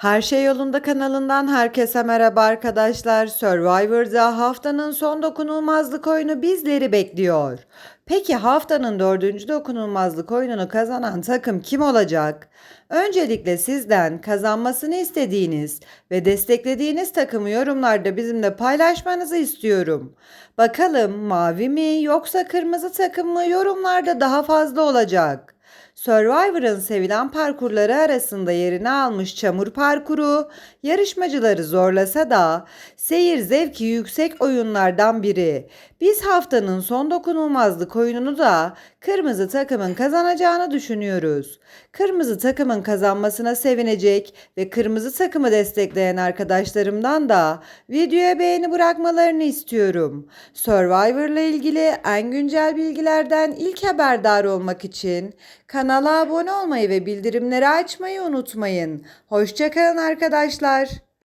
Her Şey Yolunda kanalından herkese merhaba arkadaşlar. Survivor'da haftanın son dokunulmazlık oyunu bizleri bekliyor. Peki haftanın dördüncü dokunulmazlık oyununu kazanan takım kim olacak? Öncelikle sizden kazanmasını istediğiniz ve desteklediğiniz takımı yorumlarda bizimle paylaşmanızı istiyorum. Bakalım mavi mi yoksa kırmızı takım mı yorumlarda daha fazla olacak. Survivor'ın sevilen parkurları arasında yerini almış çamur parkuru, yarışmacıları zorlasa da seyir zevki yüksek oyunlardan biri. Biz haftanın son dokunulmazlık oyununu da kırmızı takımın kazanacağını düşünüyoruz. Kırmızı takımın kazanmasına sevinecek ve kırmızı takımı destekleyen arkadaşlarımdan da videoya beğeni bırakmalarını istiyorum. Survivor ile ilgili en güncel bilgilerden ilk haberdar olmak için kanala abone olmayı ve bildirimleri açmayı unutmayın. Hoşçakalın arkadaşlar.